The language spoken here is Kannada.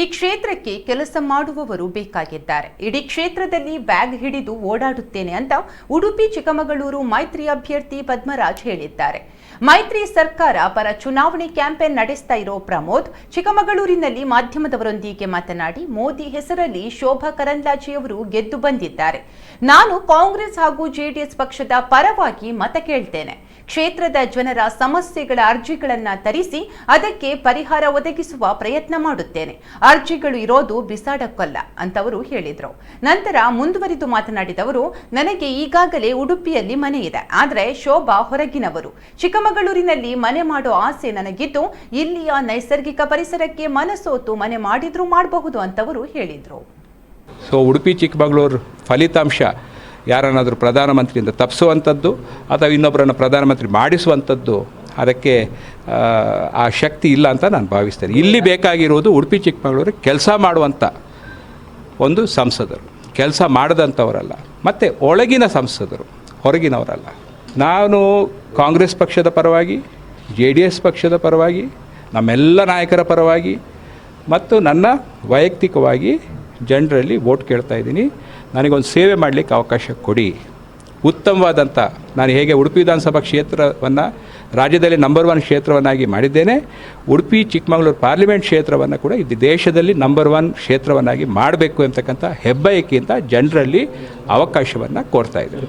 ಈ ಕ್ಷೇತ್ರಕ್ಕೆ ಕೆಲಸ ಮಾಡುವವರು ಬೇಕಾಗಿದ್ದಾರೆ. ಇಡೀ ಕ್ಷೇತ್ರದಲ್ಲಿ ಬ್ಯಾಗ್ ಹಿಡಿದು ಓಡಾಡುತ್ತೇನೆ ಅಂತ ಉಡುಪಿ, ಚಿಕ್ಕಮಗಳೂರು ಮೈತ್ರಿ ಅಭ್ಯರ್ಥಿ ಪದ್ಮರಾಜ್ ಹೇಳಿದ್ದಾರೆ. ಮೈತ್ರಿ ಸರ್ಕಾರ ಪರ ಚುನಾವಣೆ ಕ್ಯಾಂಪೇನ್ ನಡೆಸ್ತಾ ಇರೋ ಪ್ರಮೋದ್, ಚಿಕ್ಕಮಗಳೂರಿನಲ್ಲಿ ಮಾಧ್ಯಮದವರೊಂದಿಗೆ ಮಾತನಾಡಿ ಮೋದಿ ಹೆಸರಲ್ಲಿ ಶೋಭಾ ಕರಂದ್ಲಾಜೆಯವರು ಗೆದ್ದು ಬಂದಿದ್ದಾರೆ. ನಾನು ಕಾಂಗ್ರೆಸ್ ಹಾಗೂ ಜೆಡಿಎಸ್ ಪಕ್ಷದ ಪರವಾಗಿ ಮತ ಕೇಳ್ತೇನೆ. ಕ್ಷೇತ್ರದ ಜನರ ಸಮಸ್ಯೆಗಳ ಅರ್ಜಿಗಳನ್ನ ತರಿಸಿ ಅದಕ್ಕೆ ಪರಿಹಾರ ಒದಗಿಸುವ ಪ್ರಯತ್ನ ಮಾಡುತ್ತೇನೆ. ಅರ್ಜಿಗಳು ಇರೋದು ಬಿಸಾಡಕ್ಕಲ್ಲ ಅಂತವರು ಹೇಳಿದರು. ನಂತರ ಮುಂದುವರಿದು ಮಾತನಾಡಿದವರು, ನನಗೆ ಈಗಾಗಲೇ ಉಡುಪಿಯಲ್ಲಿ ಮನೆ ಇದೆ. ಆದರೆ ಶೋಭಾ ಹೊರಗಿನವರು. ಚಿಕ್ಕಮಗಳೂರಿನಲ್ಲಿ ಮನೆ ಮಾಡೋ ಆಸೆ ನನಗಿದ್ದು, ಇಲ್ಲಿಯ ನೈಸರ್ಗಿಕ ಪರಿಸರಕ್ಕೆ ಮನಸೋತು ಮನೆ ಮಾಡಿದ್ರೂ ಮಾಡಬಹುದು ಅಂತವರು ಹೇಳಿದರು. ಸೊ ಉಡುಪಿ ಚಿಕ್ಕಮಗಳೂರು ಫಲಿತಾಂಶ ಯಾರನ್ನಾದರೂ ಪ್ರಧಾನಮಂತ್ರಿಯಿಂದ ತಪ್ಪಿಸುವಂಥದ್ದು, ಅಥವಾ ಇನ್ನೊಬ್ಬರನ್ನು ಪ್ರಧಾನಮಂತ್ರಿ ಮಾಡಿಸುವಂಥದ್ದು ಅದಕ್ಕೆ ಆ, ಶಕ್ತಿ ಇಲ್ಲ ಅಂತ ನಾನು ಭಾವಿಸ್ತೇನೆ. ಇಲ್ಲಿ ಬೇಕಾಗಿರೋದು ಉಡುಪಿ ಚಿಕ್ಕಮಗಳೂರು ಕೆಲಸ ಮಾಡುವಂಥ ಒಂದು ಸಂಸದರು. ಕೆಲಸ ಮಾಡದಂಥವರಲ್ಲ ಮತ್ತು ಒಳಗಿನ ಸಂಸದರು ಹೊರಗಿನವರಲ್ಲ. ನಾನು ಕಾಂಗ್ರೆಸ್ ಪಕ್ಷದ ಪರವಾಗಿ ಜೆ ಡಿ ಎಸ್ ಪಕ್ಷದ ಪರವಾಗಿ ನಮ್ಮೆಲ್ಲ ನಾಯಕರ ಪರವಾಗಿ ಮತ್ತು ನನ್ನ ವೈಯಕ್ತಿಕವಾಗಿ ಜನರಲ್ಲಿ ವೋಟ್ ಕೇಳ್ತಾ ಇದ್ದೀನಿ. ನನಗೊಂದು ಸೇವೆ ಮಾಡಲಿಕ್ಕೆ ಅವಕಾಶ ಕೊಡಿ. ಉತ್ತಮವಾದಂಥ ನಾನು ಹೇಗೆ ಉಡುಪಿ ವಿಧಾನಸಭಾ ಕ್ಷೇತ್ರವನ್ನು ರಾಜ್ಯದಲ್ಲಿ ನಂಬರ್ ಒನ್ ಕ್ಷೇತ್ರವನ್ನಾಗಿ ಮಾಡಿದ್ದೇನೆ, ಉಡುಪಿ, ಚಿಕ್ಕಮಗಳೂರು ಪಾರ್ಲಿಮೆಂಟ್ ಕ್ಷೇತ್ರವನ್ನು ಕೂಡ ಇದು ದೇಶದಲ್ಲಿ ನಂಬರ್ ಒನ್ ಕ್ಷೇತ್ರವನ್ನಾಗಿ ಮಾಡಬೇಕು ಅಂತಕ್ಕಂಥ ಹೆಬ್ಬಯಕ್ಕಿಂತ ಜನರಲ್ಲಿ ಅವಕಾಶವನ್ನು ಕೋರ್ತಾ ಇದ್ದೇನೆ.